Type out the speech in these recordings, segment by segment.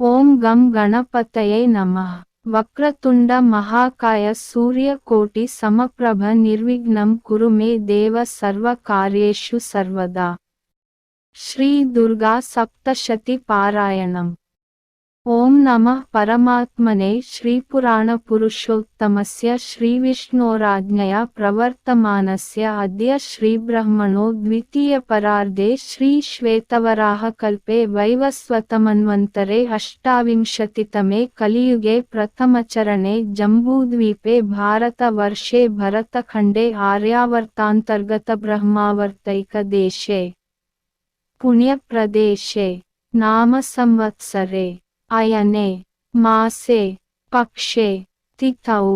ஓம் come கணபத்தையை நம. வக்ரதுண்ட மகாகாய சூரிய கோட்டி சமப்பிரப நிர்விக்னம் குருமே தேவ சர்வ காரியேஷு சர்வதா. ஸ்ரீ துர்கா சப்தசதி பாராயணம். ॐ नमः परमात्मने श्रीपुराणपुरुषोत्तमस्य श्रीविष्णोराज्ञया प्रवर्तमानस्य अद्य श्रीब्रह्मणो द्वितीयपरार्धे श्रीश्वेतवराहकल्पे वैवस्वतमन्वन्तरे अष्टाविंशतितमे कलियुगे प्रथमचरणे जम्बूद्वीपे भारतवर्षे भरतखण्डे आर्यावर्तान्तर्गतब्रह्मावर्तैकदेशे पुण्यप्रदेशे नाम संवत्सरे అయనే మాసే పక్షే తిథౌ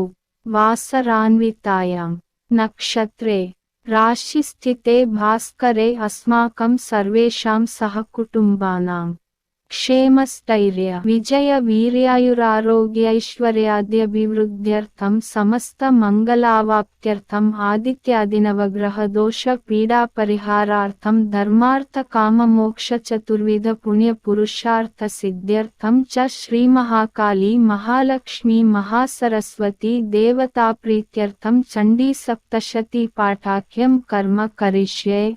వాసరాన్వితాయాం నక్షత్రే రాశిస్థితే భాస్కరే అస్మాకం సర్వేషాం సహకుటుంబానాం క్షేమస్థైర్య విజయ వీర్యాయురారోగ్యైశ్వర్యాద్యభివృద్ధ్యర్థం సమస్త మంగళావాప్త్యర్థం ఆదిత్యాదినవగ్రహ దోష పీడా పరిహారార్థం ధర్మార్థ కామమోక్ష చతుర్విధ పుణ్య పురుషార్థ సిద్ధ్యర్థం చ శ్రీ మహాలక్ష్మి మహాసరస్వతి దేవతా చండీ సప్తశతి పాఠాఖ్యం కర్మ కరిష్యే.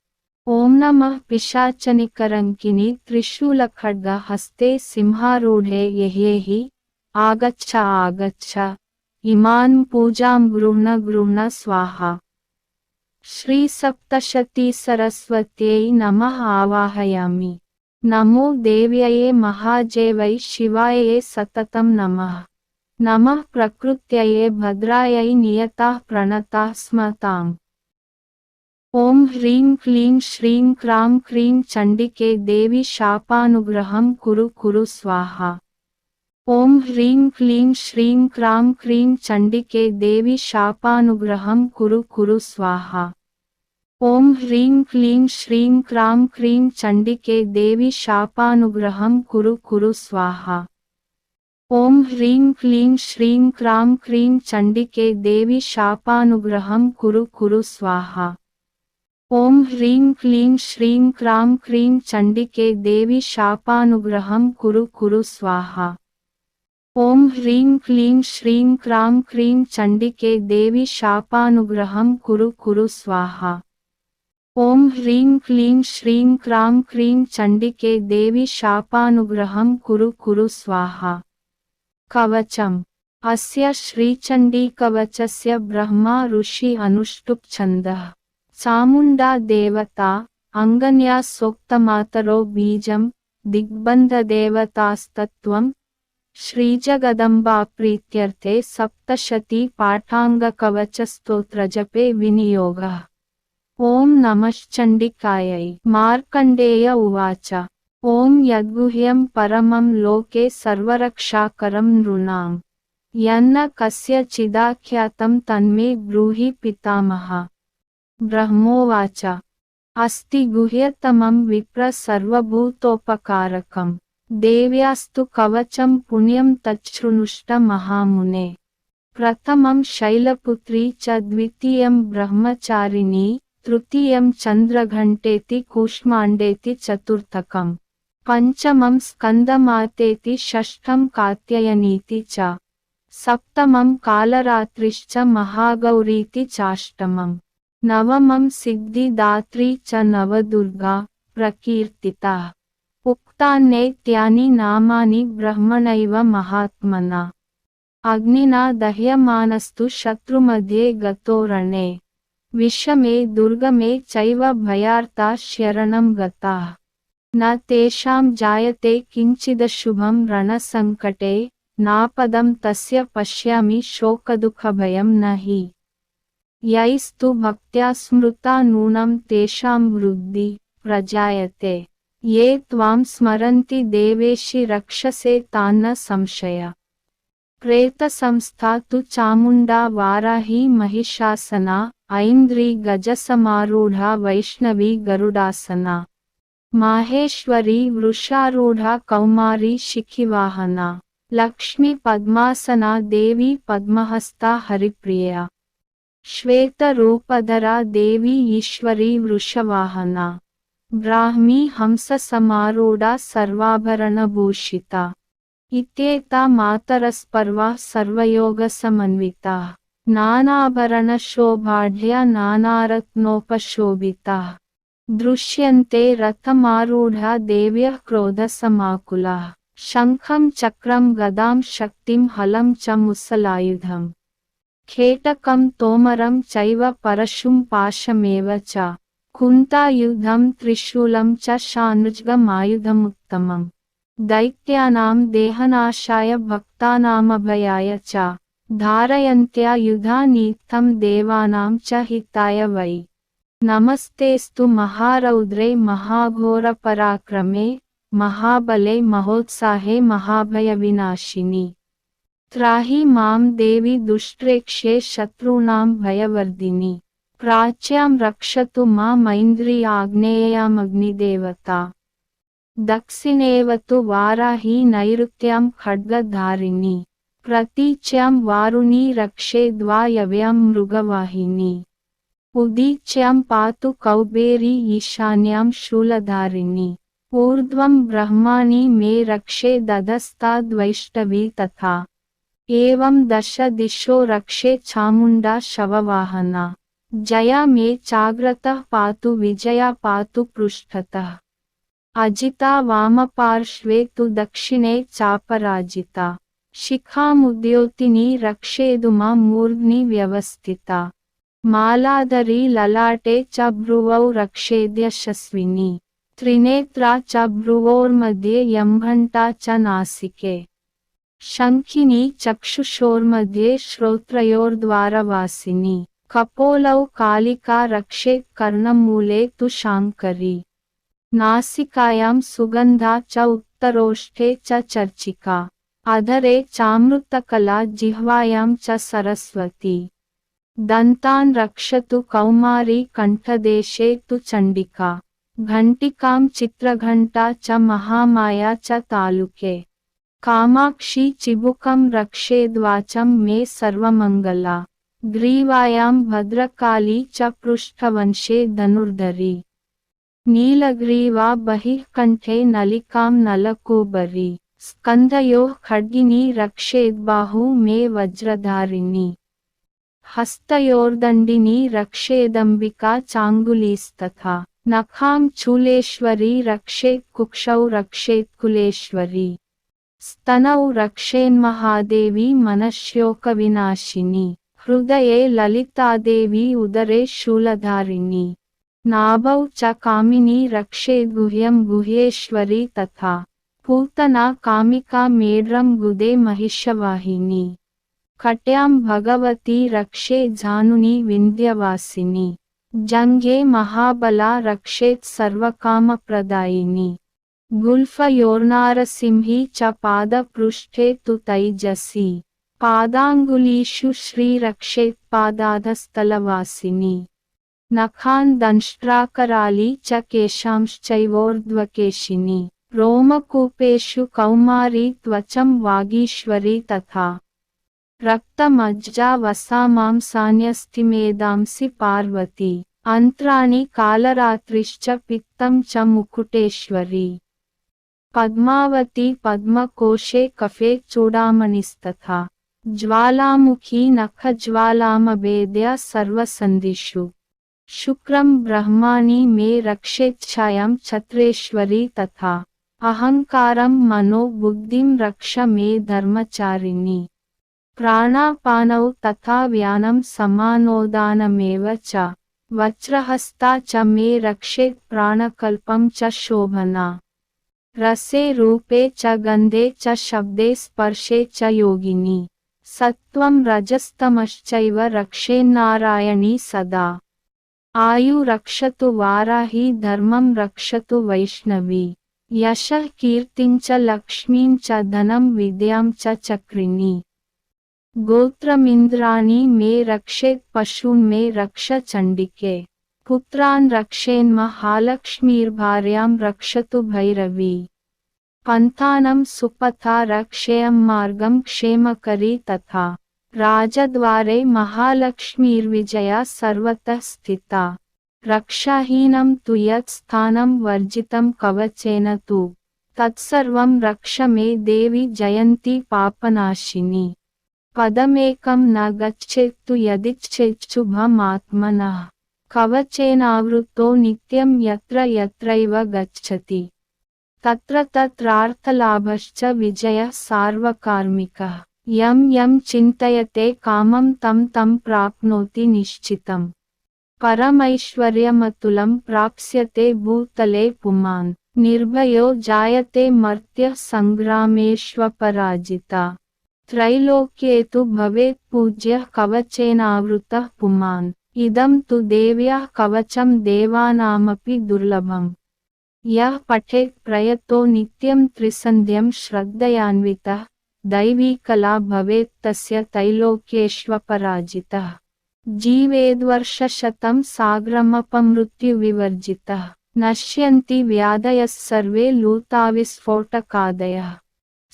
ॐ नमः पिशाचनिकरङ्किनि त्रिशूलखड्ग हस्ते सिंहारूढे यहेहि। आगच्छ आगच्छ। इमान् पूजां गृह्ण गृह्ण स्वाहा श्रीसप्तशतीसरस्वत्यै नमः आवाहयामि। नमो देव्यये महाजेवै शिवायै सततं नमः नमः प्रकृत्यये भद्रायै नियताः प्रणताः स्मताम् ॐ ह्रीं क्लीं श्रीं क्रां क्रीं चण्डिके देवी शापानुग्रहं कुरु कुरु स्वाहा। ॐ ह्रीं क्लीं श्रीं क्रां क्रीं चण्डिके देवी शापानुग्रहं कुरु कुरु स्वाहा। ॐ ह्रीं क्लीं श्रीं क्रां क्रीं चण्डिके देवी शापानुग्रहं कुरु कुरु स्वाहा। ह्रीं क्लीं श्रीं ॐ ह्रीं क्लीं श्रीं क्रां क्रीं चण्डिके देवी शापानुग्रहं कुरु कुरु स्वाहा। ॐ ह्रीं क्लीं श्रीं क्रां क्रीं चण्डिके देवी शापानुग्रहं कुरु कुरु स्वाहा। ॐ ह्रीं क्लीं श्रीं क्रां क्रीं चण्डिके देवी शापानुग्रहं कुरु कुरु स्वाहा। कवचम् अस्य श्रीचण्डीकवचस्य ब्रह्मा ऋषि अनुष्टुप् छन्दः चामुण्डा देवता अङ्गन्या सोक्तमातरो बीजं दिग्बन्धदेवतास्तत्त्वं श्रीजगदम्बाप्रीत्यर्थे सप्तशती पाठाङ्गकवचस्तोत्रजपे विनियोगः। ॐ नमश्चण्डिकायै मार्कण्डेय उवाच। ॐ यद्गुह्यं परमं लोके यन्न कस्यचिदाख्यातं तन्मे ब्रूहि पितामह। ब्रह्मोवाच। अस्ति गुह्यतमं विप्र सर्वभूतोपकारकम् देव्यास्तु कवचं पुण्यं तच्छृणुष्ट महामुने। प्रथमं शैलपुत्री च ब्रह्मचारिणी, तृतीयं चन्द्रघण्टेति कूष्माण्डेति चतुर्थकम् पञ्चमं स्कन्दमातेति षष्ठं कात्यायनीति च। सप्तमं कालरात्रिश्च महागौरीति चाष्टमम्। नवमं सिद्धिदात्री च नवदुर्गा प्रकीर्तिता। उक्तान्येत्यानि नामानि ब्रह्मणैव महात्मना। अग्निना दह्यमानस्तु शत्रुमध्ये गतोरणे विषमे दुर्गमे चैव भयार्ता शरणं गताः। न तेषां जायते किञ्चिदशुभं रणसङ्कटे। नापदं तस्य पश्यामि शोकदुःखभयं न हि यैस्तु भक्त्या स्मृता नूनं तेषां वृद्धि ये त्वां स्मरन्ति देवेशि रक्षसे तान्न संशय। प्रेतसंस्था तु चामुण्डा वाराही महिषासना, ऐन्द्री गजसमारूढा वैष्णवी गरुडासना। माहेश्वरी वृषारूढा कौमारी शिखिवाहना। लक्ष्मी पद्मासना देवी पद्महस्ता हरिप्रिया। श्वेतरूपधरा देवी ईश्वरी वृषवाहना। ब्राह्मी हंससमारूढा सर्वाभरणभूषिता। इत्येता मातरस्पर्वा सर्वयोगसमन्विताः। नानाभरणशोभाढ्या नानारत्नोपशोभिताः। दृश्यन्ते रथमारूढा देव्यः क्रोधसमाकुलाः। शङ्खं चक्रं गदां शक्तिं हलं च मुसलायुधम्। खेटकं तोमरं चैव परशुं पाशमेव च। कुन्तायुधं त्रिशूलं च शानुज्गमायुधमुत्तमम्। दैत्यानां देहनाशाय भक्तानामभयाय च। धारयन्त्या युधानीत्थं देवानां च हिताय वै। नमस्तेस्तु महारौद्रे महाघोरपराक्रमे, महाबले, महोत्साहे, महाभयविनाशिनि। त्राहि माँ देवि दुष्ट्रेक्ष्ये शत्रूणां भयवर्धिनि। प्राच्यां रक्षतु मामैन्द्रियाग्नेयामग्निदेवता दक्षिणेव तु वाराही नैऋत्यां खड्गधारिणी। प्रतीच्यां वारुणी रक्षे रक्षेद्वायव्यां मृगवाहिनी। उदीच्यां पातु कौबेरी ईशान्यां शूलधारिणी। ऊर्ध्वं ब्रह्माणि मे रक्षे दधस्ताद्वैष्टवी तथा। एवं दश दिशो रक्षे चामुण्डा शववाहना। जया मे चाग्रतः पातु विजया पातु पृष्ठतः। अजिता वामपार्श्वे तु दक्षिणे चापराजिता। शिखा शिखामुद्योतिनी रक्षेदुमा मूर्ध्नि व्यवस्थिता। मालाधरी ललाटे च भ्रुवौ रक्षेद्यशस्विनी त्रिनेत्रा च भ्रुवोर्मध्ये यम्भण्टा च नासिके। शङ्खिनी चक्षुषोर्मध्ये श्रोत्रयोर्द्वारवासिनी। कपोलौ कालिका रक्षे कर्णमूले तु शाङ्करी। नासिकायां सुगन्धा च उत्तरोष्ठे च चर्चिका। अधरे चामृतकला जिह्वायां च सरस्वती। दन्तान् रक्षतु कौमारी कण्ठदेशे तु चण्डिका। घण्टिकां चित्रघण्टा च महामाया च तालुके। कामाक्षी चिबुकं रक्षेद्वाचं मे सर्वमङ्गला। ग्रीवायां भद्रकाली च पृष्ठवंशे धनुर्धरी। नीलग्रीवा बहिः कण्ठे नलिकां नलकूबरी। स्कन्धयोः खड्गिनी रक्षेद्बाहु मे वज्रधारिणी। हस्तयोर्दण्डिनी रक्षेदम्बिका चाङ्गुलीस्तथा। नखां चूलेश्वरी रक्षेत् कुक्षौ रक्षेत् कुलेश्वरी। स्तनौ रक्षेन्महादेवी हृदये ललितादेवी उदरे शूलधारिणी, नाभौ च कामिनी रक्षे रक्षेद्गुह्यं गुह्येश्वरी तथा, पूतना कामिका मेढ्रं गुदे महिषवाहिनी, कट्यां भगवती रक्षे जानुनी विन्ध्यवासिनी, जङ्घे महाबला रक्षेत् सर्वकामप्रदायिनी। गुल्फयोर्नारसिंही च पादपृष्ठे तु तैजसी पादाङ्गुलीषु श्रीरक्षेत् पादाधस्थलवासिनी नखान् दंष्ट्राकराली च केशांश्चैवोर्ध्वकेशिनी रोमकूपेषु कौमारी त्वचं वागीश्वरी तथा रक्तमज्जा वसामां सान्यस्तिमेदांसि पार्वती अन्त्राणि कालरात्रिश्च पित्तं च मुकुटेश्वरी पद्मावती पद्मकोशे कफे चूडामणिस्तथा। ज्वालामुखी नखज्वालामभेद्य सर्वसन्धिषु। शुक्रं ब्रह्माणि मे रक्षेच्छायां छत्रेश्वरी तथा। अहङ्कारं मनो बुद्धिं रक्ष मे धर्मचारिणी। प्राणापानौ तथा व्यानं समानोदानमेव वज्रहस्ता च मे रक्षेत् प्राणकल्पं च शोभना। रसे रूपे च गन्धे च शब्दे स्पर्शे च योगिनी। सत्त्वं रजस्तमश्चैव रक्षेन्नारायणी सदा। आयु रक्षतु वाराही धर्मं रक्षतु वैष्णवी। यशः कीर्तिं च लक्ष्मीं च धनं विद्यां च चक्रिणी। गोत्रमिन्द्राणि मे रक्षेत् पशून् मे रक्ष चण्डिके। पुत्रान् रक्षेन्महालक्ष्मीर्भार्यां रक्षतु भैरवी। पन्थानं सुपथा रक्षेयं मार्गं क्षेमकरी तथा। राजद्वारे महालक्ष्मीर्विजया सर्वतः स्थिता। रक्षाहीनं तु यत् स्थानं वर्जितं कवचेन तु। तत्सर्वं रक्ष मे देवि जयन्ती पापनाशिनी। पदमेकं न गच्छेत्तु यदिच्छेच्छुभमात्मनः कवचेनावृतो नित्यं यत्र यत्रैव गच्छति। तत्र तत्रार्थलाभश्च विजयः सार्वकार्मिकः। यं यं चिन्तयते कामं तं तं प्राप्नोति निश्चितम्। परमैश्वर्यमतुलं प्राप्स्यते भूतले पुमान्। निर्भयो जायते मर्त्यः सङ्ग्रामेष्वपराजिता। त्रैलोक्ये तु भवेत् पूज्यः कवचेनावृतः पुमान्। इदं तु देव्याः कवचं देवानामपि दुर्लभम् यः पठेत् प्रयतो नित्यं त्रिसन्ध्यं श्रद्धयान्वितः दैवीकला भवेत् तस्य तैलोक्येष्वपराजितः जीवेद्वर्षशतं साग्रमपमृत्युविवर्जितः नश्यन्ति व्याधयः सर्वे लूताविस्फोटकादयः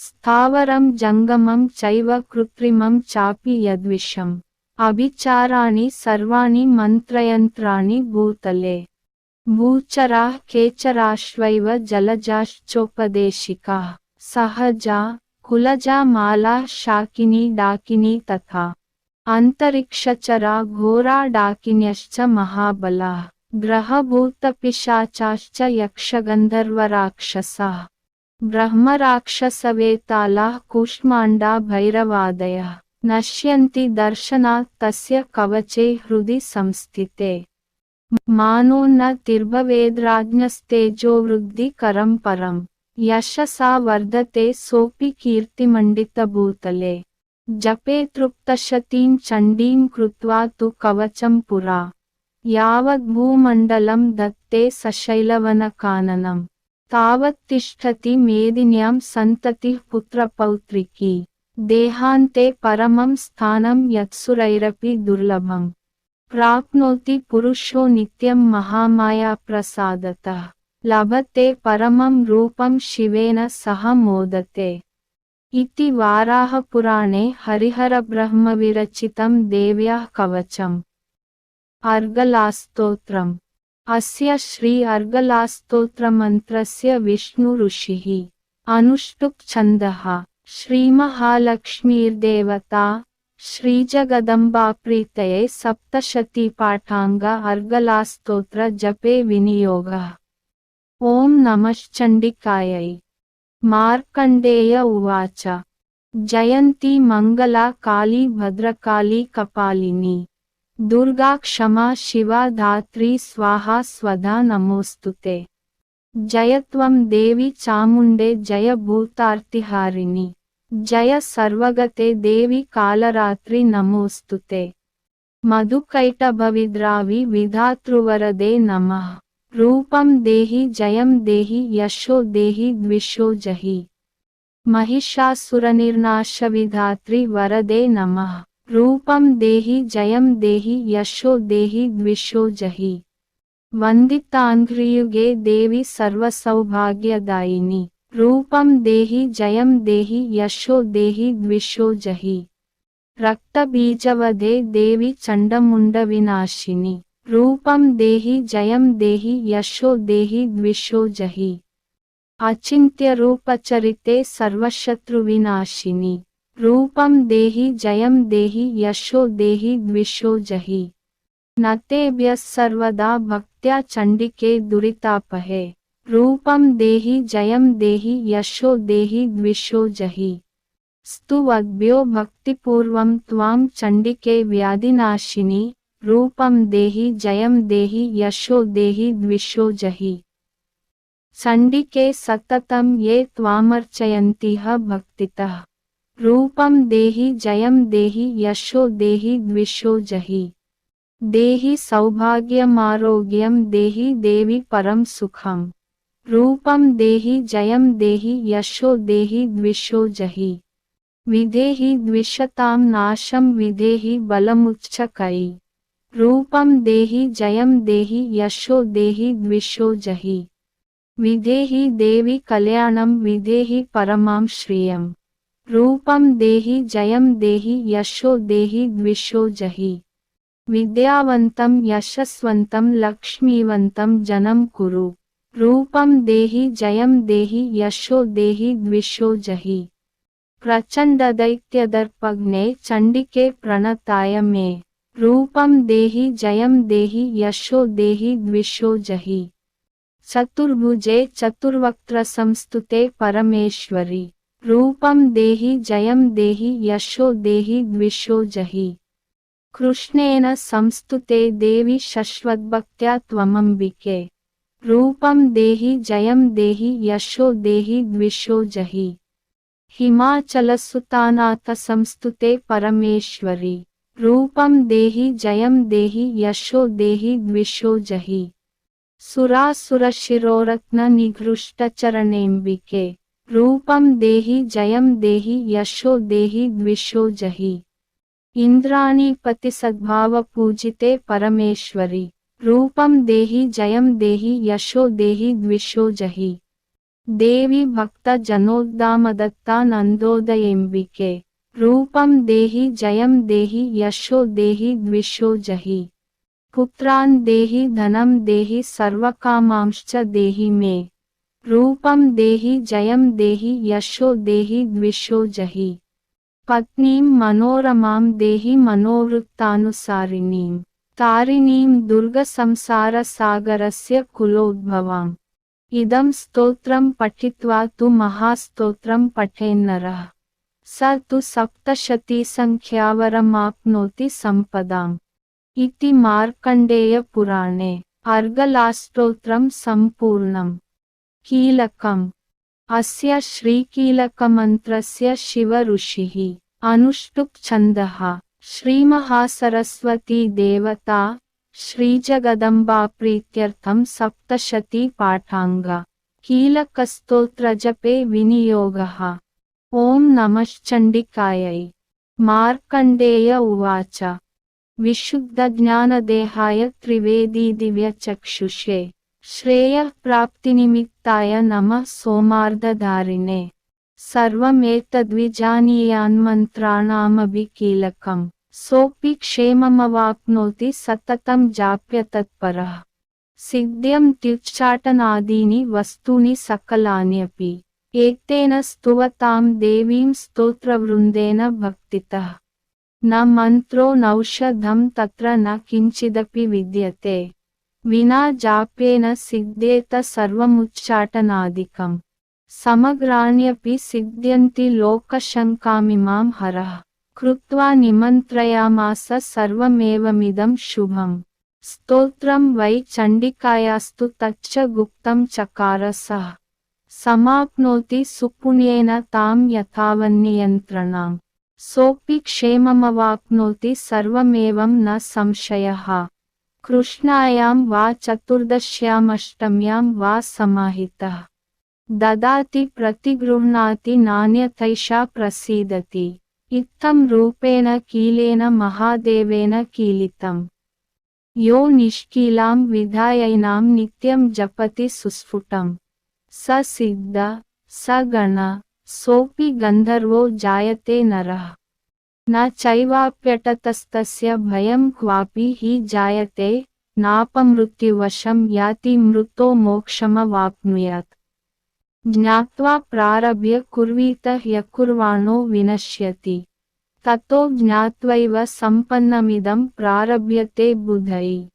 स्थावरं जङ्गमं चैव कृत्रिमं चापि यद्विषम् अभिचाराणि सर्वाणि मन्त्रयन्त्राणि भूतले। भूचराः केचराश्वैव जलजाश्चोपदेशिकाः। सहजा, कुलजा, माला, शाकिनी, डाकिनी तथा अन्तरिक्षचरा, घोरा, डाकिन्यश्च महाबलाः। ग्रहभूतपिशाचाश्च यक्षगन्धर्वराक्षसाः। ब्रह्मराक्षसवेतालाः, कूष्माण्डा, भैरवादयः। नश्यन्ति दर्शनात् तस्य कवचे हृदि संस्थिते। मानो न तिर्भवेद्राज्ञस्तेजोवृद्धिकरं परम् यशसा वर्धते सोऽपि कीर्तिमण्डितभूतले। जपे तृप्तशतीं चण्डीं कृत्वा तु कवचं पुरा। यावद्भूमण्डलं दत्ते सशैलवनकाननम् तावत्तिष्ठति मेदिन्यां सन्ततिः पुत्रपौत्रिकी। देहान्ते परमं स्थानं यत्सुरैरपि दुर्लभम् प्राप्नोति पुरुषो नित्यं महामायाप्रसादतः। लभते परमं रूपं शिवेन सह मोदते। इति वाराहपुराणे हरिहरब्रह्मविरचितं देव्याः कवचम् अर्गलास्तोत्रम्। अस्य श्री अर्गलास्तोत्रमन्त्रस्य विष्णुऋषिः। अनुष्टुप् छन्दः श्रीमहालक्ष्मीर्देवता, श्रीजगदम्बाप्रीतये सप्तशतीपाठाङ्ग अर्गलास्तोत्र जपे विनियोगः। ॐ नमश्चण्डिकायै मार्कण्डेय उवाच। जयन्ती मङ्गला काली भद्रकाली कपालिनी। दुर्गा क्षमा शिवा धात्री स्वाहा स्वधा नमोस्तुते जयत्वं देवी चामुण्डे जय भूतार्तिहारिणि। जय सर्वगते देवी कालरात्रि नमोस्तुते मधुकैटभविद्रावि विधातृवरदे नमः। रूपं देहि, जयं देहि, यशो देहि, द्विषो जहि। महिषासुरनिर्नाशविधात्रि वरदे नमः। रूपं देहि, जयं देहि, यशो देहि, द्विषो जहि। वन्दिताङ्घ्रियुगे देवि सर्वसौभाग्यदायिनि। रूपं देहि जयं देहि यशो देहि द्विषो जहि रक्तबीजवदे देवि चण्डमुण्डविनाशिनि रूपं देहि जयं देहि यशो देहि द्विषो जहि अचिन्त्यरूपचरिते सर्वशत्रुविनाशिनि रूपं देहि जयं देहि यशो देहि द्विषो जहि न तेभ्यः सर्वदा भक्त्या चण्डिके दुरितापहे रूपं देहि, जयं देहि, यशो देहि, द्विषो जहि। स्तुवद्भ्यो भक्तिपूर्वं त्वां चण्डिके व्याधिनाशिनि, रूपं देहि, जयं देहि, यशो देहि, द्विषो जहि। चण्डिके सततं ये त्वामर्चयन्तिह भक्तितः। रूपं देहि, जयं देहि, यशो देहि, द्विषो जहि। देहि सौभाग्यमारोग्यं, देहि देवि परं सुखम्। रूपम देहि जयम देहि यशो देहि द्विशो जहि विदेहि द्विषतां नाशम विदेहि बलमुच्चकै रूपम देहि जयम देहि यशो देहि द्विशो जहि विदेहि देवि कल्याणम विदेहि परमाम श्रियम् रूपम देहि जयम देहि यशो देहि द्विशो जहि विद्यावंतम यशस्वंतम लक्ष्मीवंतम जनम कुरू रूपम देहि जयम देहि यशो देहि द्विशो जहि प्रचण्डदैत्यदर्पग्ने चण्डिके प्रणताय मे रूपम देहि जयम देहि यशो देहि द्विशो जहि चतुर्भुजे चतुर्वक्त्र संस्तुते परमेश्वरी रूपम देहि जयम देहि यशो देहि द्विशो जहि कृष्णेन संस्तुते देवि शश्वद्भक्त्या त्वमंबिके रूपम देहि जयम देहि, यशो देहि द्विशो जहि। हिमाचलसुतानाथ संस्तुते परमेश्वरी। रूपम देहि जयम देहि, यशो देहि द्विशो जहि। सुरासुरशिरोरत्ननिघृष्टचरणेऽम्बिके रूपम देहि जयम देहि, यशो देहि द्विशो जहि। इन्द्राणीपतिसद्भावपूजिते परमेश्वरी। ఇంద్రాణీపతి సద్భావ పూజితే పరమేశ్వరి రూపం దేహి జయం దేహి యశో దేహి ద్విషో జహి దేవి భక్త జనోద్దామదత్తా నందోదయంబికే రూపం దేహి జయం దేహి యశో దేహి ద్విషో జహి పుత్రాన్ దేహి ధనం దేహి సర్వకామాంశ్చ దేహి మే రూపం దేహి జయం దేహి యశో దేహి ద్విషో జహి పత్నీం మనోరమాం దేహి మనోవృత్తానుసారిణీం तारिणीं दुर्गसंसारसागरस्य कुलोद्भवाम्। इदं स्तोत्रं पठित्वा तु महास्तोत्रं पठेन्नरः। स तु सप्तशतीसङ्ख्यावरमाप्नोति सम्पदाम्। इति मार्कण्डेयपुराणे। अर्गलास्तोत्रं सम्पूर्णम्। कीलकम्। अस्य श्रीकीलकमन्त्रस्य शिवऋषिः। अनुष्टुप्छन्दः श्रीमहासरस्वती देवता श्रीजगदम्बाप्रीत्यर्थं सप्तशती पाठाङ्ग कीलकस्तोत्रजपे विनियोगः। ॐ नमश्चण्डिकायै मार्कण्डेय उवाच। विशुद्धज्ञानदेहाय त्रिवेदीदिव्यचक्षुषे श्रेयःप्राप्तिनिमित्ताय नमः सोमार्धधारिणे सर्वमेतद्विजानीयान्मन्त्राणामभिकीलकम्। सोऽपि क्षेममवाप्नोति सततं जाप्य तत्परः सिद्ध्यं त्युच्चाटनादीनि वस्तूनि सकलान्यपि एतेन स्तुवतां देवीं स्तोत्रवृन्देन भक्तितः न मन्त्रो नौषधं तत्र न किञ्चिदपि विद्यते विना जाप्येन सिद्ध्येत सर्वमुच्चाटनादिकम् समग्राण्यपि सिद्ध्यन्ति लोकशङ्कामिमां हरः कृत्वा निमन्त्रयामास सर्वमेवमिदं शुभम्। स्तोत्रं वै चण्डिकायास्तु तच्च गुप्तं चकार सः समाप्नोति सुपुण्येन तां यथावन्नियन्त्रणाम्। सोऽपि क्षेममवाप्नोति सर्वमेवं न संशयः। कृष्णायां वा चतुर्दश्यामष्टम्यां वा समाहितः। ददाति प्रतिगृह्णाति नान्यथैषा प्रसीदति इत्थं रूपेण कीलेन महादेवेन कीलितम् यो निष्कीलां विधायैनां नित्यं जपति सुस्फुटम् स सिद्ध, स गण, सोऽपि गन्धर्वो जायते नरः। न चैवाप्यटतस्तस्य भयं क्वापि हि जायते, नापमृत्युवशं याति मृतो मोक्षमवाप्नुयात्। ज्ञात्वा प्रारभ्य कुर्वीत ह्यकुर्वाणो विनश्यति। ततो ज्ञात्वैव सम्पन्नमिदं प्रारभ्यते बुधै।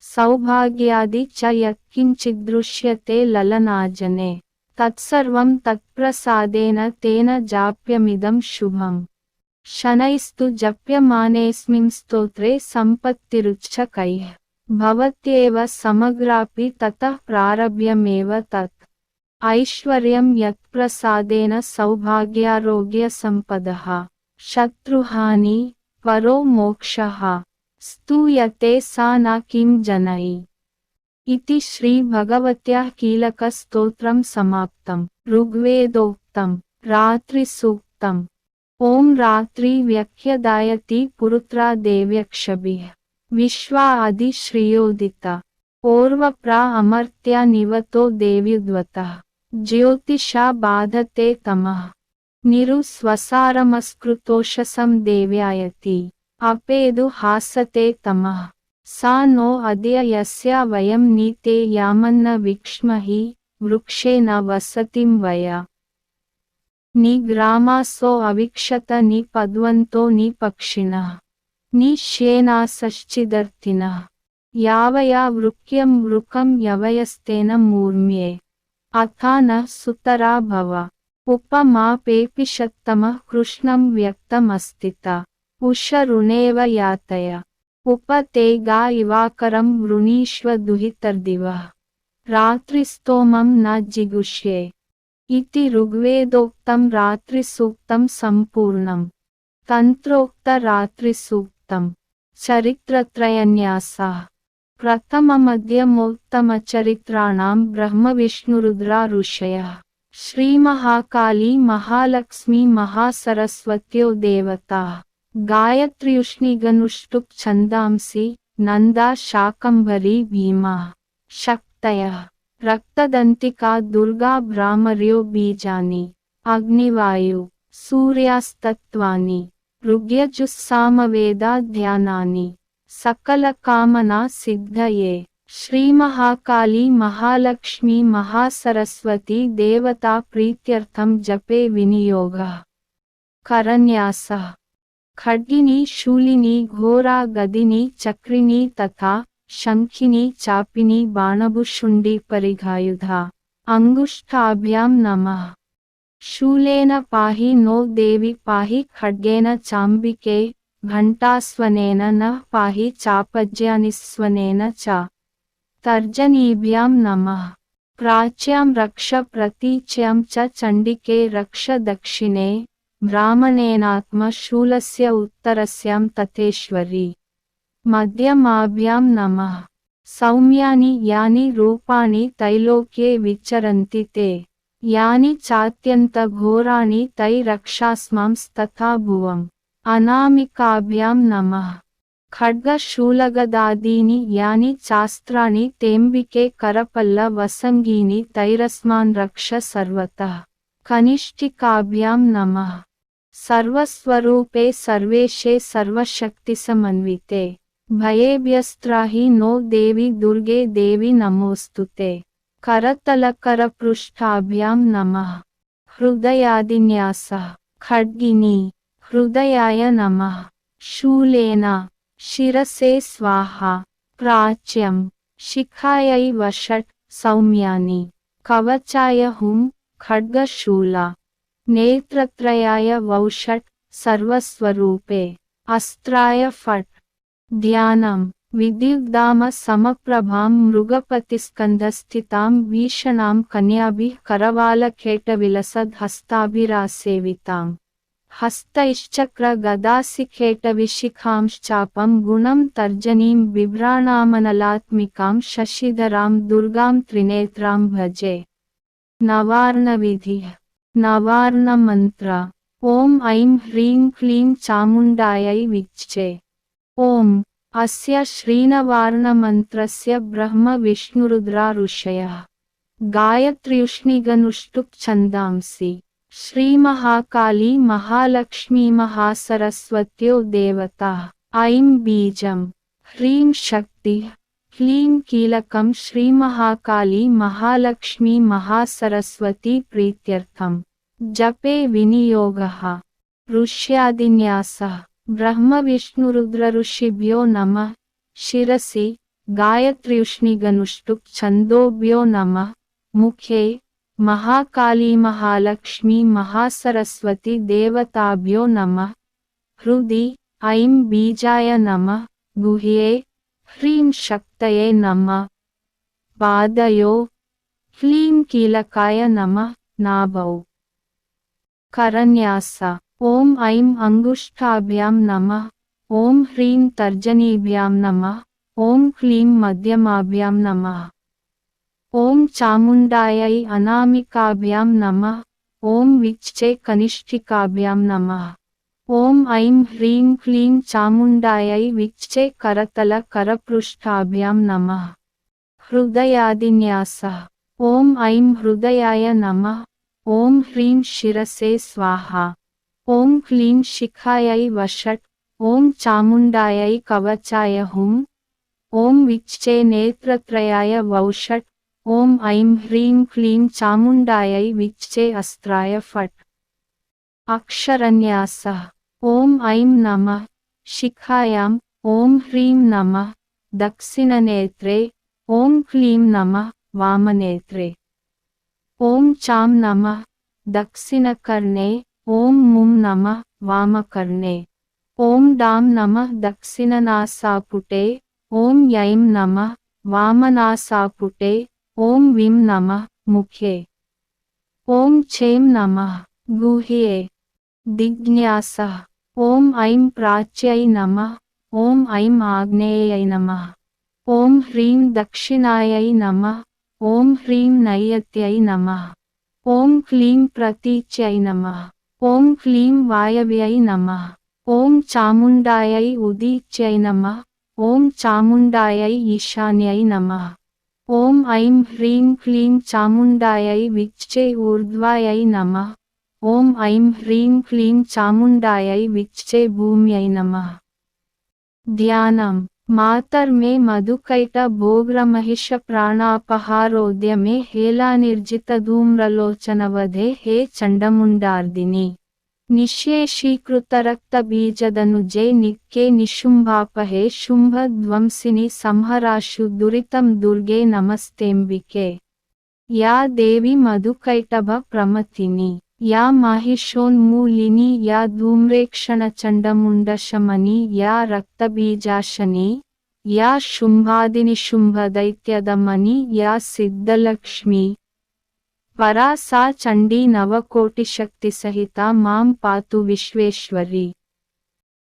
सौभाग्यादि च यत्किञ्चिदृश्यते ललनाजने। तत्सर्वं तत्प्रसादेन तेन जाप्यमिदं शुभम्। शनैस्तु जप्यमानेऽस्मिन् स्तोत्रे सम्पत्तिरुच्चकैः भवत्येव समग्रापि ततः प्रारभ्यमेव तत्। ऐश्वर्यं यत्प्रसादेन सौभाग्यारोग्यसम्पदः। शत्रुहानि, परो मोक्षः। स्तूयते सा न किं जनै इति श्रीभगवत्याः कीलकस्तोत्रं समाप्तं। ऋग्वेदोक्तं। रात्रिसूक्तम् ॐ रात्रि व्यख्यदायति पुरुत्रा देव्यक्षभिः विश्वा अधिश्रियोदिता ओर्वप्रा अमर्त्या निवतो देव्युद्वतः। ಜ್ಯೋತಿಷಾ ಬಾಧತೆ ತಮಃ ನಿರು ಸ್ವಸಾರಮಸ್ಕೃತೋಷಸಂ ದೇವ್ಯಾಯತಿ ಅಪೇದು ಹಾಸತೆ ತಮಃ ಸಾ ನೋ ಅದ್ಯ ಯಸ್ಯ ವಯಂ ನೀತೆ ಯಾಮನ್ನ ವಿಕ್ಷ್ಮಹಿ ವೃಕ್ಷೇನ ವಸತಿಂ ವಯ ನಿ ಗ್ರಾಮಾಸೋ ಅವಿಕ್ಷತ ನಿ ಪದ್ವಂತೋ ನಿ ಪಕ್ಷಿಣಃ ನಿ ಶ್ಯೇನಾಸಶ್ಚಿದರ್ತಿನಃ ಯಾವಯ ವೃಕ್ಯಂ ವೃಕಂ ಯವಯಸ್ತೇನ ಮೂರ್ಮ್ಯೆ अथा न सुतरा भव। उपमापेपिषत्तमः कृष्णं व्यक्तमस्तिता उषरुणेव यातय। उप ते गा इवाकरं वृणीष्व दुहितर्दिवः। रात्रिस्तोमं न जिगुष्ये। इति ऋग्वेदोक्तं रात्रिसूक्तं सम्पूर्णम्। तन्त्रोक्तरात्रिसूक्तं चरित्रत्रयन्यासः प्रथममध्यमोत्तमचरित्राणां ब्रह्मविष्णुरुद्रा ऋषयः श्रीमहाकाली महालक्ष्मी महासरस्वत्यो देवताः गायत्र्युष्णिगनुष्टुप् छन्दांसि नन्दा शाकम्भरी भीमा। शक्तयः। रक्तदन्तिका दुर्गा भ्रामर्यो बीजानि। अग्निवायु। सूर्यास्तत्त्वानि। ऋग्यजुस्सामवेदाध्यानानि सकलकामना सिद्धये श्रीमहाकाली महालक्ष्मी महासरस्वती देवता प्रीत्यर्थं जपे विनियोगः। करन्यासः। खड्गिनी, शूलिनी, घोरा, गदिनी, चक्रिणी तथा शङ्खिनी, चापिनी बाणभुशुण्डी परिघायुधा। अङ्गुष्ठाभ्यां नमः। शूलेन पाहि नो देवि पाहि खड्गेन चाम्बिके घण्टास्वनेन न पाहि चापज्यानिस्वनेन च। तर्जनीभ्यां नमः। प्राच्यां रक्ष प्रतीच्यां च रक्ष दक्षिणे। ब्राह्मणेनात्मशूलस्य उत्तरस्यां तथेश्वरी। मध्यमाभ्यां नमः। सौम्यानि यानि रूपाणि तैलोक्ये विचरन्ति ते। यानि चात्यन्तघोराणि तैरक्षास्मांस्तथा भुवम्। अनामिकाभ्यां नमः। खड्गशूलगदादीनि यानि चास्त्राणि तेऽम्बिके करपल्लवसङ्गीनि तैरस्मान् रक्ष सर्वतः। कनिष्ठिकाभ्यां नमः। सर्वस्वरूपे सर्वेशे सर्वशक्तिसमन्विते। भयेभ्यस्त्राहि नो देवि दुर्गे देवि नमोऽस्तु ते। करतलकरपृष्ठाभ्यां नमः। हृदयादिन्यासः। खड्गिनी। हृदयाय नमः। शूलेन, शिरसे स्वाहा, प्राच्यं, शिखायै वषट् सौम्यानि। कवचाय हुं, खड्गशूला। नेत्रत्रयाय वौषट् सर्वस्वरूपे। अस्त्राय फट्। ध्यानं। विद्युग्दाम समप्रभां मृगपतिस्कन्धस्थितां भीषणां कन्याभिः करवालखेटविलसद्हस्ताभिरासेविताम् हस्तैश्चक्रगदासिखेटविशिखांश्चापं गुणं तर्जनीं बिभ्राणामनलात्मिकां शशिधरां दुर्गां त्रिनेत्रां भजे। नवार्णविधिः। नवार्णमन्त्र। ॐ ऐं ह्रीं क्लीं चामुण्डायै विच्चे। ॐ। अस्य श्रीनवार्णमन्त्रस्य ब्रह्मविष्णुरुद्रा ऋषयः गायत्र्युष्णिगनुष्टुप् छन्दांसि। श्रीमहाकाली महालक्ष्मी महासरस्वत्यो देवताः। ऐं बीजं ह्रीं शक्तिः। क्लीं कीलकं श्रीमहाकाली महालक्ष्मी महासरस्वती प्रीत्यर्थं जपे विनियोगः। ऋष्यादिन्यासः। ब्रह्मविष्णुरुद्रऋषिभ्यो नमः। शिरसि। गायत्र्युष्णिगनुष्टुप् छन्दोभ्यो नमः। मुखे महाकाली महालक्ष्मी महासरस्वती देवताभ्यो नमः। हृदि ऐं बीजाय नमः। गुह्ये ह्रीं शक्तये नमः। पादयो ह्लीं कीलकाय नमः। नाभौ करन्यास ॐ ऐं अङ्गुष्ठाभ्यां नमः। ॐ ह्रीं तर्जनीभ्यां नमः। ॐ क्लीं मध्यमाभ्यां नमः। ओम चामुंडाई अनामिकाभ्याम नमः। ओम विच्चे कनिष्ठिकाभ्याम नमः। ओम ऐं ह्रीं क्लीं चामुंडाई विच्चे करतल करपृष्ठाभ्याम नमः। हृदयादिन्यास। ओम ऐं हृदयाय नमः। ओम ह्रीं शिरसे स्वाहा। ओम क्लीं शिखायै वषट्। ओम चामुंडाई कवचाय हुम। ओम विच्चे नेत्रत्रयाय वौषट। ओम ऐं ह्रीं क्लीं चामुण्डायै विच्चे अस्त्राय फट् अक्षरन्यासः ॐ ऐं नमः शिखायाम् ॐ ह्रीं नमः दक्षिणनेत्रे ॐ क्लीं नमः वामनेत्रे ॐ चां नमः दक्षिणकर्णे ॐ मुं नमः वामकर्णे ॐ डां नमः दक्षिणनासापुटे ॐ यैं नमः वामनासापुटे ओम विम नमः मुखे। ओम क्षें नमः गुह्ये। दिग्न्यासः ओम ऐं प्राच्यय नमः। ओम ऐं आग्नेय नमः। ओं ह्रीं दक्षिणायै नमः। ओं ह्रीं नैयत्यै नमः। ओं क्लीं प्रतीच्यै नमः। ओं क्लीं वायव्यै नमः। ॐ चामुण्डायै उदीच्यै नमः। ॐ चामुण्डायै ईशान्यै नमः। ओम ऐं ह्रीं क्लीं चामुण्डायै विच्चे ऊर्ध्वायै नमः। ओं ऐं ह्रीं क्लीं चामुण्डायै विच्चे भूम्यै नमः। ध्यानम्। मातर मे मधुकैट भोग्रमहिष प्राणापहारोद्य में हेलानिर्जित धूम्रलोचनवधे हे चंडमुंडार्दिनी ನಿಶೇಷೀಕೃತ ರಕ್ತ ಬೀಜದನುಜೆ ನಿಕ್ಕೆ ನಿಶುಂಭಾಪಹೆ ಶುಂಭ ಧ್ವಂಸಿನಿ ಸಂಹರಾಶು ದುರಿತಂ ದುರ್ಗೆ ನಮಸ್ತೆಂಬಿಕೆ. ಯಾ ದೇವಿ ಮಧುಕೈಟಭ ಪ್ರಮತಿನಿ ಯಾ ಮಾಹಿಷೋನ್ಮೂಲಿನಿ ಯಾ ಧೂಮ್ರೇಕ್ಷಣ ಚಂಡಮುಂಡಶಮನಿ ಯಾ ರಕ್ತಬೀಜಾಶನಿ ಯಾ ಶುಂಭಾದಿನಿ ಶುಂಭ ದೈತ್ಯದ ಮನಿ ಯಾ ಸಿದ್ಧಲಕ್ಷ್ಮಿ. परा सा चंडी चण्डी नवकोटिशक्तिसहिता माँ पातु विश्वेश्वरी।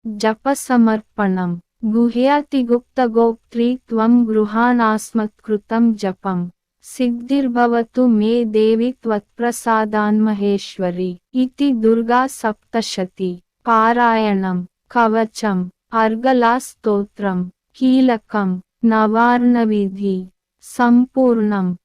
जप समर्पण जपसमर्पणं। गुह्यातिगुप्तगोप्त्री तम गृहाणास्मत्कृतं जपम सिद्धिर्भवतु मे देवि त्वत्प्रसादान्महेश्वरी। इति दुर्गा सप्तशती पारायण। कवचम अर्गलास्त्रम कीलकम नवार्णविधि। संपूर्णम